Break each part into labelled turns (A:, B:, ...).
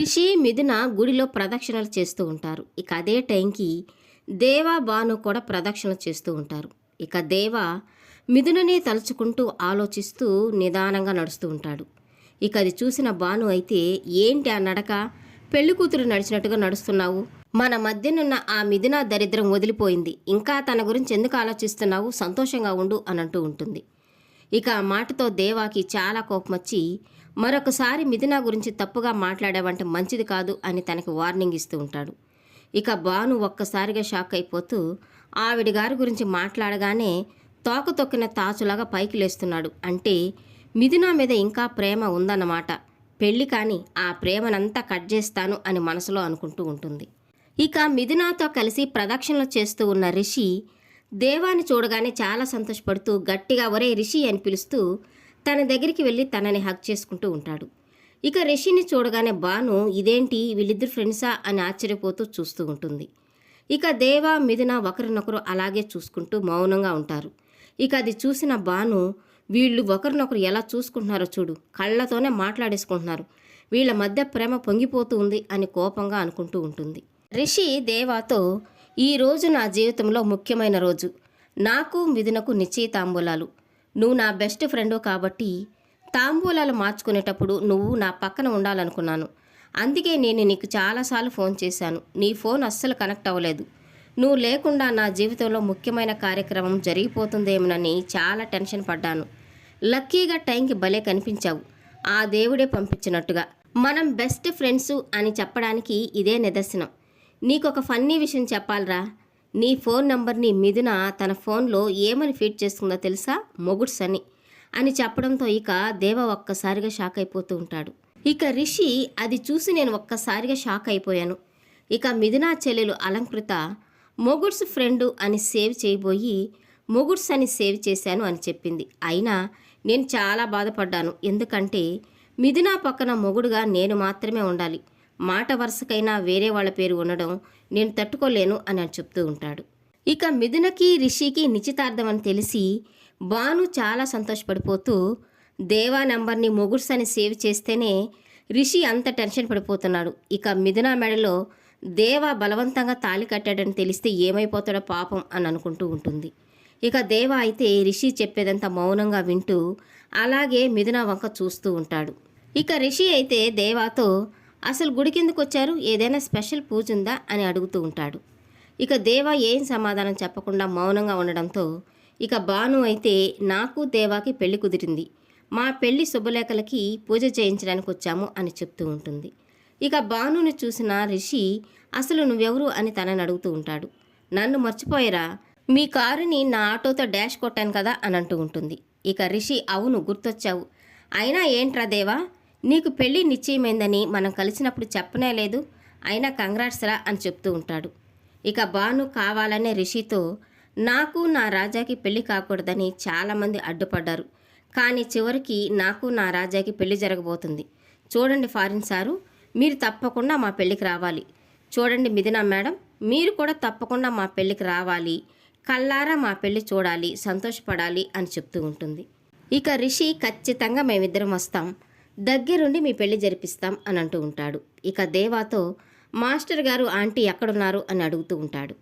A: రిషి మిథున గుడిలో ప్రదక్షిణలు చేస్తూ ఉంటారు. ఇక అదే టైంకి దేవా భాను కూడా ప్రదక్షిణలు చేస్తూ ఉంటారు. ఇక దేవ మిథునని తలుచుకుంటూ ఆలోచిస్తూ నిదానంగా నడుస్తూ ఉంటాడు. ఇక అది చూసిన భాను అయితే ఏంటి ఆ నడక? పెళ్ళి కూతురు నడిచినట్టుగా నడుస్తున్నావు. మన మధ్యనున్న ఆ మిథున దరిద్రం వదిలిపోయింది. ఇంకా తన గురించి ఎందుకు ఆలోచిస్తున్నావు? సంతోషంగా ఉండు అని అంటూ ఉంటుంది. ఇక ఆ మాటతో దేవాకి చాలా కోపం వచ్చి మరొకసారి మిథున గురించి తప్పుగా మాట్లాడావంటే మంచిది కాదు అని తనకి వార్నింగ్ ఇస్తూ ఉంటాడు. ఇక బాను ఒక్కసారిగా షాక్ అయిపోతూ ఆవిడ గారి గురించి మాట్లాడగానే తోక తొక్కిన తాచులాగా పైకి లేస్తున్నాడు. అంటే మిథున మీద ఇంకా ప్రేమ ఉందన్నమాట. పెళ్ళి కానీ ఆ ప్రేమనంతా కట్ చేస్తాను అని మనసులో అనుకుంటూ ఉంటుంది. ఇక మిథునాతో కలిసి ప్రదక్షిణలు చేస్తూ ఉన్న రిషి దేవాన్ని చూడగానే చాలా సంతోషపడుతూ గట్టిగా ఒరే రిషి అని పిలుస్తూ తన దగ్గరికి వెళ్ళి తనని హక్ చేసుకుంటూ ఉంటాడు. ఇక రిషిని చూడగానే బాను ఇదేంటి? వీళ్ళిద్దరు ఫ్రెండ్సా అని ఆశ్చర్యపోతూ చూస్తూ ఉంటుంది. ఇక దేవ మిథున ఒకరినొకరు అలాగే చూసుకుంటూ మౌనంగా ఉంటారు. ఇక అది చూసిన బాను వీళ్ళు ఒకరినొకరు ఎలా చూసుకుంటున్నారో చూడు. కళ్ళతోనే మాట్లాడేసుకుంటున్నారు. వీళ్ళ మధ్య ప్రేమ పొంగిపోతూ ఉంది అని కోపంగా అనుకుంటూ ఉంటుంది. రిషి దేవాతో ఈ రోజు నా జీవితంలో ముఖ్యమైన రోజు. నాకు మిథునకు నిశ్చయితాంబూలాలు. నువ్వు నా బెస్ట్ ఫ్రెండు కాబట్టి తాంబూలాలు మార్చుకునేటప్పుడు నువ్వు నా పక్కన ఉండాలనుకున్నాను. అందుకే నేను నీకు చాలాసార్లు ఫోన్ చేశాను. నీ ఫోన్ అస్సలు కనెక్ట్ అవ్వలేదు. నువ్వు లేకుండా నా జీవితంలో ముఖ్యమైన కార్యక్రమం జరిగిపోతుందేమోనని చాలా టెన్షన్ పడ్డాను. లక్కీగా టైంకి భలే కనిపించావు. ఆ దేవుడే పంపించినట్టుగా. మనం బెస్ట్ ఫ్రెండ్స్ అని చెప్పడానికి ఇదే నిదర్శనం. నీకు ఒక ఫన్నీ విషయం చెప్పాలరా. నీ ఫోన్ నంబర్ని మిథున తన ఫోన్లో ఏమని ఫీడ్ చేసుకుందో తెలుసా? మొగుడ్స్ అని అని చెప్పడంతో ఇక దేవ ఒక్కసారిగా షాక్ అయిపోతూ ఉంటాడు. ఇక రిషి అది చూసి నేను ఒక్కసారిగా షాక్ అయిపోయాను. ఇక మిథునా చెల్లెలు అలంకృత మొగుడ్స్ ఫ్రెండు అని సేవ్ చేయబోయి మొగుడ్స్ అని సేవ్ చేశాను అని చెప్పింది. అయినా నేను చాలా బాధపడ్డాను. ఎందుకంటే మిథునా పక్కన మొగుడుగా నేను మాత్రమే ఉండాలి. మాట వరుసకైనా వేరే వాళ్ళ పేరు ఉండడం నేను తట్టుకోలేను అని అని చెప్తూ ఉంటాడు. ఇక మిథునకి రిషికి నిశ్చితార్థం అని తెలిసి బాను చాలా సంతోషపడిపోతూ దేవా నంబర్ని మొగుడ్స్ అని సేవ్ చేస్తేనే రిషి అంత టెన్షన్ పడిపోతున్నాడు. ఇక మిథున మెడలో దేవ బలవంతంగా తాళి కట్టాడని తెలిస్తే ఏమైపోతాడో పాపం అని అనుకుంటూ ఉంటుంది. ఇక దేవ అయితే రిషి చెప్పేదంతా మౌనంగా వింటూ అలాగే మిథున వంక చూస్తూ ఉంటాడు. ఇక రిషి అయితే దేవాతో అసలు గుడి కిందకు వచ్చారు ఏదైనా స్పెషల్ పూజ ఉందా అని అడుగుతూ ఉంటాడు. ఇక దేవ ఏం సమాధానం చెప్పకుండా మౌనంగా ఉండడంతో ఇక బాను అయితే నాకు దేవాకి పెళ్ళి కుదిరింది. మా పెళ్ళి శుభలేఖలకి పూజ చేయించడానికి వచ్చాము అని చెప్తూ ఉంటుంది. ఇక భానుని చూసిన రిషి అసలు నువ్వెవరు? అని తనని అడుగుతూ ఉంటాడు. నన్ను మర్చిపోయారా? మీ కారుని నా ఆటోతో డాష్ కొట్టాను కదా అని అంటూ ఉంటుంది. ఇక రిషి అవును గుర్తొచ్చావు. అయినా ఏంట్రా దేవా? నీకు పెళ్ళి నిశ్చయమైందని మనం కలిసినప్పుడు చెప్పనే లేదు అయినా కంగ్రాట్స్ రా అని చెప్తూ ఉంటాడు. ఇక బాను కావాలనే రిషితో నాకు నా రాజాకి పెళ్ళి కాకూడదని చాలామంది అడ్డుపడ్డారు కానీ చివరికి నాకు నా రాజాకి పెళ్ళి జరగబోతుంది. చూడండి ఫారిన్ సారు మీరు తప్పకుండా మా పెళ్ళికి రావాలి. చూడండి మిథునా మేడం మీరు కూడా తప్పకుండా మా పెళ్ళికి రావాలి. కళ్ళారా మా పెళ్ళి చూడాలి సంతోషపడాలి అని చెప్తూ ఉంటుంది. ఇక రిషి ఖచ్చితంగా మేమిద్దరం వస్తాం. దగ్గరుండి మీ పెళ్ళి జరిపిస్తాం అని అంటూ ఉంటాడు. ఇక దేవాతో మాస్టర్ గారు ఆంటీ ఎక్కడున్నారు? అని అడుగుతూ ఉంటాడు.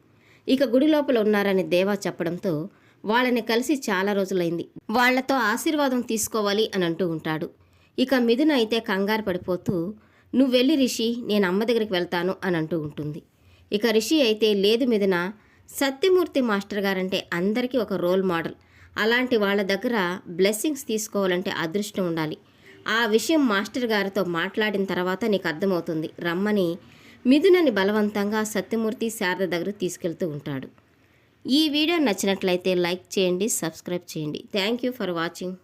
A: ఇక గుడి లోపల ఉన్నారని దేవా చెప్పడంతో వాళ్ళని కలిసి చాలా రోజులైంది. వాళ్ళతో ఆశీర్వాదం తీసుకోవాలి అని అంటూ ఉంటాడు. ఇక మిథున అయితే కంగారు పడిపోతూ నువ్వు వెళ్ళి రిషి నేను అమ్మ దగ్గరికి వెళ్తాను అని అంటూ ఉంటుంది. ఇక రిషి అయితే లేదు మిథున సత్యమూర్తి మాస్టర్ గారంటే అందరికీ ఒక రోల్ మోడల్. అలాంటి వాళ్ళ దగ్గర బ్లెస్సింగ్స్ తీసుకోవాలంటే అదృష్టం ఉండాలి. ఆ విషయం మాస్టర్ గారితో మాట్లాడిన తర్వాత నీకు అర్థమవుతుంది. రమ్మని మిథునని బలవంతంగా సత్యమూర్తి శారద దగ్గర తీసుకెళ్తూ ఉంటాడు. ఈ వీడియో నచ్చినట్లయితే లైక్ చేయండి సబ్స్క్రైబ్ చేయండి. Thank you for watching.